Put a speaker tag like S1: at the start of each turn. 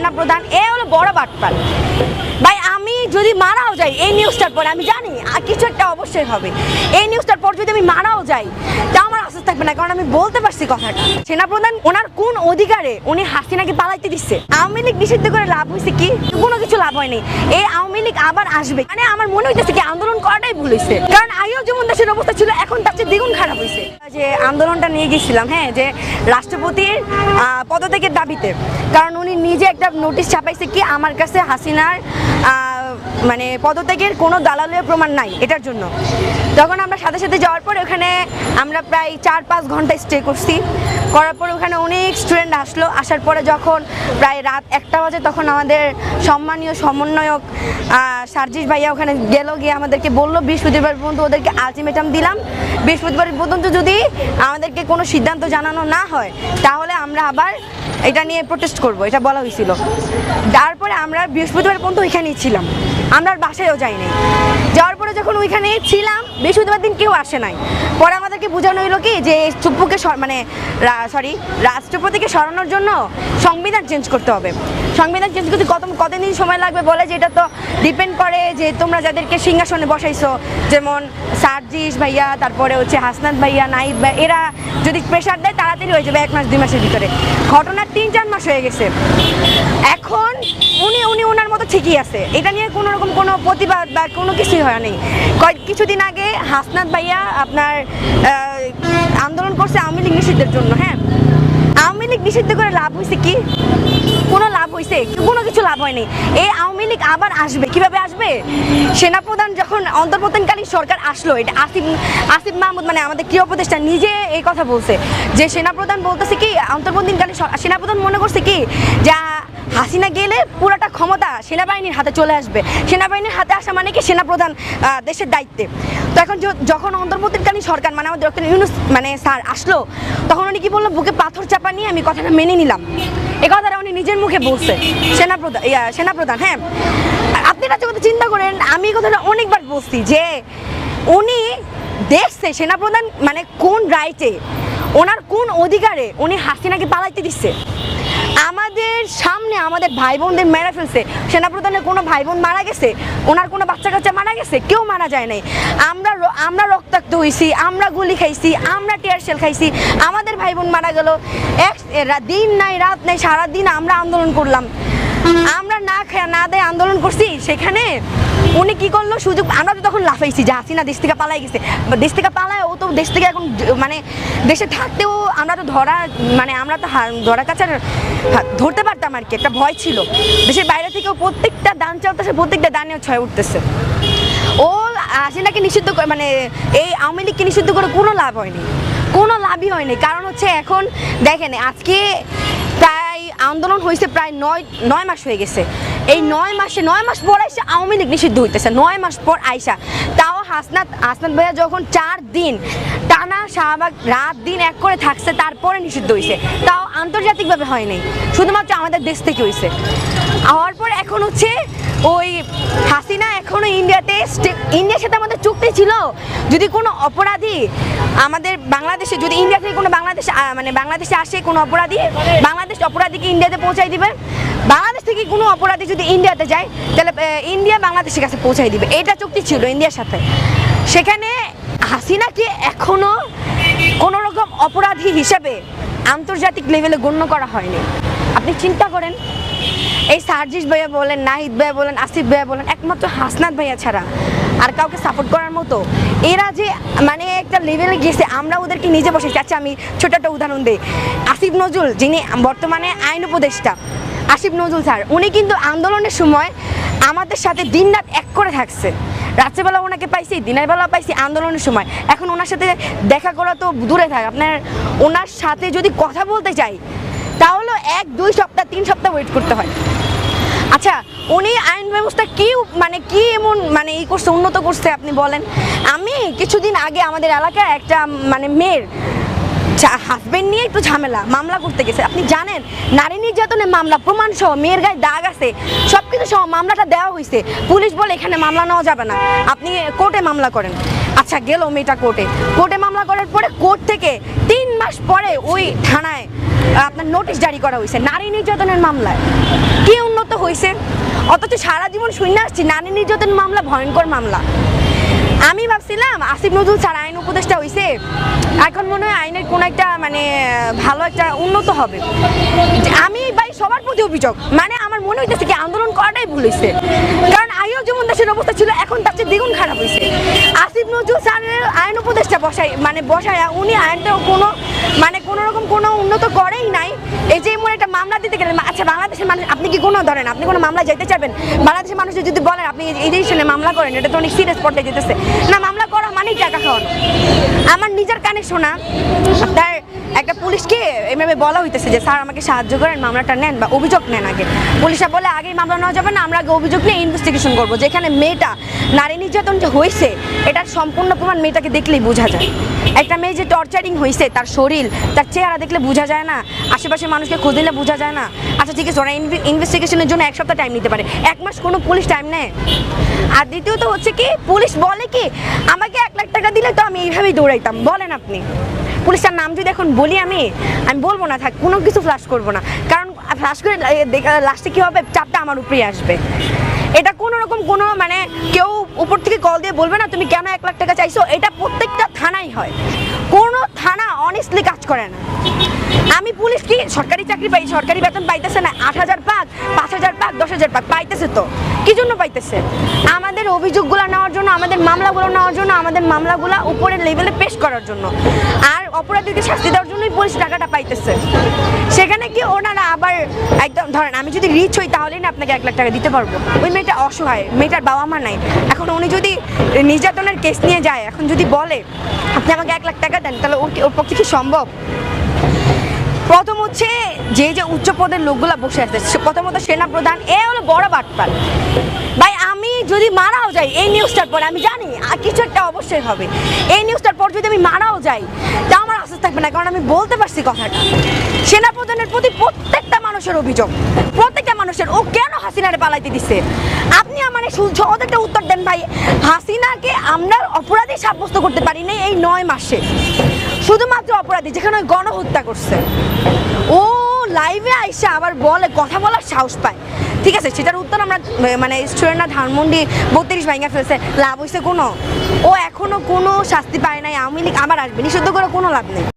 S1: সেনাপ্রধান এ হলো বড় বাটপাল ভাই, আমি যদি মারাও যাই, এই নিউজটার পরে, আমি জানি কিছু একটা অবশ্যই হবে। এই নিউজটার পর যদি আমি মারাও যাই, তা আমার আশ্বাস থাকবে না, কারণ আমি বলতে পারছি কথাটা। সেনাপ্রধান ওনার কোন অধিকারে উনি হাসিনাকে পালাইতে দিচ্ছে আওয়ামী লীগ নিষিদ্ধ করে লাভ হয়েছে কি? কোনো কিছু লাভ হয়নি। এই আওয়ামী লীগ আবার আসবে। মানে আমার মনে হইতেছে কি, আন্দোলন করাটাই ভুল হয়েছে কারণ আগেও যেমন দেশের অবস্থা ছিল, এখন তার চেয়ে দ্বিগুণ খারাপ হয়েছে যে আন্দোলনটা নিয়ে গেছিলাম হ্যাঁ যে রাষ্ট্রপতির পদত্যাগের দাবিতে। কারণ উনি নিজে একটা নোটিশ ছাপাইছে কি, আমার কাছে হাসিনার মানে পদত্যাগের কোনো দালালের প্রমাণ নাই এটার জন্য। তখন আমরা সাথে সাথে যাওয়ার পর ওখানে আমরা প্রায় চার পাঁচ ঘণ্টা স্টে করছি। করার পর ওখানে অনেক স্টুডেন্ট আসলো। আসার পরে যখন প্রায় রাত একটা বাজে তখন আমাদের সম্মানীয় সমন্বয়ক সার্জিস ভাইয়া ওখানে গেল, গিয়ে আমাদেরকে বলল, বৃহস্পতিবার পর্যন্ত ওদেরকে আলটিমেটাম দিলাম। বৃহস্পতিবার পর্যন্ত যদি আমাদেরকে কোনো সিদ্ধান্ত জানানো না হয়, তাহলে আমরা আবার এটা নিয়ে প্রোটেস্ট করব। এটা বলা হয়েছিল। তারপরে আমরা বৃহস্পতিবার পর্যন্ত ওইখানেই ছিলাম। আমরা আর বাসায়ও যাইনি। যাওয়ার পরে যখন ওইখানে ছিলাম, বৃহস্পতিবার দিন কেউ আসে নাই। পরে আমাদেরকে বোঝানো হইল কি যে চুপ্পুকে মানে সরি রাষ্ট্রপতিকে সরানোর জন্য সংবিধান চেঞ্জ করতে হবে। সংবিধান চেঞ্জ করতে কত কতদিন সময় লাগবে বলে যে এটা তো ডিপেন্ড করে যে তোমরা যাদেরকে সিংহাসনে বসাইছো, যেমন সার্জিস ভাইয়া, তারপরে হচ্ছে হাসনাত ভাইয়া, নাইব ভাই, এরা যদি প্রেশার দেয় তাড়াতাড়ি হয়ে যাবে এক মাস, দুই মাসের ভিতরে। ঘটনার তিন, চার মাস হয়ে গেছে। এখন উনি উনি ওনার মতো ঠিকই আছে। এটা নিয়ে কোনো রকম কোনো প্রতিবাদ বা কোনো কিছুই হয় নাই। কয়েক কিছুদিন আগে হাসনাত ভাইয়া আপনার আন্দোলন করছে আওয়ামী লীগ নিষিদ্ধের জন্য হ্যাঁ? লীগ নিষিদ্ধ করে লাভ হয়েছে কি? কোনো লাভ হয়েছে কোনো কিছু লাভ হয়নি। এই আওয়ামী লীগ আবার আসবে। কীভাবে আসবে? সেনাপ্রধান যখন অন্তর্বর্তীকালীন সরকার আসলো, এটা আসিফ আসিফ মাহমুদ মানে আমাদের ক্রিয় উপদেষ্টা নিজে এই কথা বলছে। যে সেনাপ্রধান বলতেছে কি, অন্তর্বর্তীকালীন সেনাপ্রধান মনে করছে কি, যা হাসিনা গেলে পুরোটা ক্ষমতা সেনাবাহিনীর হাতে চলে আসবে। সেনাবাহিনীর হাতে আসা মানে কি? সেনাপ্রধান দেশের দায়িত্বে। তো এখন যখন অন্তর্বর্তীকালীন সরকার মানে আমাদের ইউনুস মানে স্যার আসলো, তখন উনি কি বলল, বুকে পাথর চাপা নিয়ে আমি কথাটা মেনে নিলাম। এ কথাটা উনি নিজের মুখে বলছে। সেনাপ্রধান সেনাপ্রধান হ্যাঁ। আপনি একটা কথা চিন্তা করেন, আমি এই কথাটা অনেকবার বলছি যে উনি দেখছে সেনাপ্রধান মানে কোন রাইটে ওনার কোন অধিকারে উনি হাসিনাকে পালাইতে দিচ্ছে। আমাদের সামনে আমাদের ভাই বোনদের মেরে ফেলছে। সেনাপ্রধানের কোনো ভাই বোন মারা গেছে? ওনার কোনো বাচ্চা কাচ্চা মারা গেছে? কেউ মারা যায় নাই। আমরা আমরা রক্তাক্ত হয়েছি আমরা গুলি খাইছি, আমরা টিয়ার শেল খাইছি, আমাদের ভাই বোন মারা গেল। এক দিন নাই, রাত নাই, সারাদিন আমরা আন্দোলন করলাম। আমরা না না দেয় আন্দোলন করছি, সেখানে উনি কি করল? সুযোগ আমরা তো তখন লাফাইছি, যে হাসিনা দেশ থেকে পালাই গেছে। দেশ থেকে পালায় ও তো দেশ থেকে এখন মানে দেশে থাকতেও আমরা তো ধরা মানে আমরা তো ধরা কাছে ধরতে পারতাম আর কি, একটা ভয় ছিল। দেশের বাইরে থেকেও প্রত্যেকটা দান চালতেছে প্রত্যেকটা দানেও ছয় উঠতেছে। ও হাসিনাকে নিষিদ্ধ করে মানে এই আওয়ামী লীগকে নিষিদ্ধ করে কোনো লাভ হয়নি। কোনো লাভই হয়নি। কারণ হচ্ছে এখন দেখেন, আজকে প্রায় আন্দোলন হয়েছে প্রায় নয় নয় মাস হয়ে গেছে। এই নয় মাসে, নয় মাস পর আইসা আওয়ামী লীগ নিষিদ্ধ হইতেছে, নয় মাস পর আইসা। তাও হাসনাত হাসনাত ভাইয়া যখন চার দিন, টানা শাহবাগ রাত দিন এক করে থাকছে, তারপরে নিষিদ্ধ হয়েছে তাও আন্তর্জাতিকভাবে হয়নি। শুধুমাত্র আমাদের দেশ থেকে হয়েছে হওয়ার পর এখন হচ্ছে ওই হাসিনা এখনও ইন্ডিয়াতে ইন্ডিয়ার সাথে আমাদের চুক্তি ছিল। যদি কোনো অপরাধী আমাদের বাংলাদেশে, যদি ইন্ডিয়া থেকে কোনো বাংলাদেশ মানে বাংলাদেশে আসে কোনো অপরাধী, বাংলাদেশ অপরাধীকে ইন্ডিয়াতে পৌঁছাই দিবে। বাংলাদেশ থেকে কোনো অপরাধী যদি ইন্ডিয়াতে যায়, তাহলে ইন্ডিয়া বাংলাদেশের কাছে পৌঁছাই দিবে। এটা চুক্তি ছিল ইন্ডিয়ার সাথে। সেখানে হাসিনাকে এখনও কোনো রকম অপরাধী হিসেবে আন্তর্জাতিক লেভেলে গণ্য করা হয়নি। আপনি চিন্তা করেন এই সার্জিস ভাইয়া বলেন, নাহিদ ভাইয়া বলেন, আসিফ ভাইয়া বলেন, একমাত্র হাসনাত ভাইয়া ছাড়া আর কাউকে সাপোর্ট করার মতো। এরা যে মানে একটা লেভেলে গেছে, আমরা ওদেরকে নিজে বসেছি আচ্ছা আমি ছোট একটা উদাহরণ দিই। আসিফ নজরুল, যিনি বর্তমানে আইন উপদেষ্টা, আসিফ নজরুল স্যার, উনি কিন্তু আন্দোলনের সময় আমাদের সাথে দিনরাত এক করে থাকছে। রাত্রেবেলা ওনাকে পাইছি, দিনের বেলা পাইছি আন্দোলনের সময়। এখন ওনার সাথে দেখা করা তো দূরে থাক। আপনার ওনার সাথে যদি কথা বলতে চাই তাহলে এক, দুই সপ্তাহ, তিন সপ্তাহ ওয়েট করতে হয়। আচ্ছা উনি আইন ব্যবস্থা কি মানে কি এমন মানে ই করছে, উন্নত করছে আপনি বলেন? আমি কিছুদিন আগে আমাদের এলাকায় একটা মানে মেয়ের হাজবেন্ড নিয়ে একটু ঝামেলা, মামলা করতে গেছে। আপনি জানেন, নারী নির্যাতনের মামলা প্রমাণ সহ মেয়ের গায়ে দাগ আছে সব কিছু সহ মামলাটা দেওয়া হয়েছে পুলিশ বলে এখানে মামলা নেওয়া যাবে না। আপনি কোর্টে মামলা করেন। আচ্ছা গেল মেয়েটা কোর্টে। কোর্টে মামলা করার পরে কোর্ট থেকে তিন মাস পরে ওই থানায় আপনার নোটিশ জারি করা হয়েছে নারী নির্যাতনের মামলায়। কি উন্নত হয়েছে অথচ সারা জীবন শুনে আসছি, নারী নির্যাতন মামলা, ভয়ঙ্কর মামলা। আমি ভাবছিলাম আসিফ নজরুল স্যার আইন উপদেষ্টা হয়েছে এখন মনে হয় আইনের কোনো একটা মানে ভালো একটা উন্নত হবে। আমি ভাই সবার প্রতি অভিযোগ মানে আমার মনে হইতেছে কি আন্দোলন করাটাই ভুল হয়েছে আগেও যেমন দেশের অবস্থা ছিল, এখন তার চেয়ে দ্বিগুণ খারাপ হয়েছে। আসিফ নজরুল স্যারের আইন উপদেষ্টা বসাই মানে বসায়, উনি আইনটা কোনো মানে কোনো রকম কোনো উন্নত করেই নাই। এই যে এমন একটা মামলা দিতে গেলেন আচ্ছা বাংলাদেশের মানুষ, আপনি কি কোনো ধরেন? আপনি কোনো মামলা যেতে চাইবেন? বাংলাদেশের মানুষ যদি বলেন, আপনি এই- যে মামলা করেন, এটা তো অনেক সিরিয়াস পর্যায়ে যেতেছে। না, মামলা মানেই টাকা খাওয়ানো। আমার নিজের কানে শোনা তার একটা পুলিশকে এভাবে বলা হইতেছে যে, স্যার, আমাকে সাহায্য করেন, মামলাটা নেন বা অভিযোগ নেন আগে। পুলিশরা বলে, আগেই মামলা নেওয়া যাবে না, আমরা আগে অভিযোগ নিয়ে ইনভেস্টিগেশন করব। যেখানে মেয়েটা নারী নির্যাতন যে হয়েছে এটার সম্পূর্ণ প্রমাণ মেয়েটাকে দেখলেই বোঝা যায়। একটা মেয়ে যে টর্চারিং হয়েছে তার শরীর, তার চেহারা দেখলে বোঝা যায় না, আশেপাশের মানুষকে খোঁজ দিলে বোঝা যায় না। আচ্ছা ঠিক আছে, ওরা ইনভেস্টিগেশনের জন্য এক সপ্তাহ টাইম নিতে পারে। এক মাস কোনো পুলিশ টাইম নেয়। আর দ্বিতীয়ত হচ্ছে কি, পুলিশ বলে কি, আমাকে এক লাখ টাকা দিলে তো আমি এইভাবেই দৌড়াইতাম। বলেন আপনি। পুলিশটার নাম যদি এখন বলি আমি আমি বলব না, থাক, কোনো কিছু ফ্লাশ করব না। কারণ ফ্লাশ করে লাস্টে কী হবে? চাপটা আমার উপরেই আসবে। এটা কোনো রকম কোনো মানে কেউ উপর থেকে কল দিয়ে বলবে না, তুমি কেন এক লাখ টাকা চাইছো? এটা প্রত্যেকটা থানাই হয়। কোনো থানা অনেস্টলি কাজ করে না। আমি পুলিশ কি? সরকারি চাকরি পাই, সরকারি বেতন পাইতেছে না, আট হাজার পাক, পাঁচ হাজার পাক, দশ হাজার পাক, পাইতেছে তো। কি জন্য পাইতেছে? আমাদের অভিযোগগুলো নেওয়ার জন্য, আমাদের মামলাগুলো নেওয়ার জন্য, আমাদের মামলাগুলো উপরের লেভেলে পেশ করার জন্য। আর অপরাধীকে শাস্তি দেওয়ার জন্যই পুলিশ টাকাটা পাইতেছে। সেখানে কি ওনারা আবার একদম, ধরেন আমি যদি রিচ হই তাহলেই না আপনাকে এক লাখ টাকা দিতে পারব? ওই মেয়েটা অসহায়, মেয়েটার বাবা মা নাই। এখন উনি যদি নির্যাতনের কেস নিয়ে যায়, এখন যদি বলে, আপনি আমাকে এক লাখ টাকা দেন, তাহলে ওর পক্ষে কি সম্ভব? প্রথম হচ্ছে যে যে উচ্চ পদের লোকগুলা বসে আছে প্রথমত সেনা প্রধান, এ হলো বড় বাটপাল ভাই, আমি যদি মারাও যাই, এই নিউজটার পরে, আমি জানি কিছু একটা অবশ্যই হবে। এই নিউজটার পর যদি আমি মারাও যাই, তা আমার আশ্বাস থাকবে না, কারণ আমি বলতে পারছি কথাটা। সেনা প্রধানের প্রতি প্রত্যেকটা মানুষের অভিযোগ, প্রত্যেকটা মানুষের, ও কেন হাসিনারে পালাইতে দিছে? আপনি আমার এই সু- সহজ একটা উত্তর দেন, ভাই। হাসিনাকে আমরা অপরাধী সাব্যস্ত করতে পারি না এই নয় মাসে। শুধুমাত্র অপরাধী, যেখানে ওই গণহত্যা করছে। ও লাইভে আইসে আবার বলে, কথা বলার সাহস পায়। ঠিক আছে, সেটার উত্তর আমরা মানে স্টুডেন্ট না ধানমন্ডি বত্রিশ ভাইঙ্গা ফেলছে, লাভ হয়েছে কোনো? ও এখনও কোনো শাস্তি পায় নাই লীগ আবার আসবে, নিষিদ্ধ করে কোনো লাভ নেই।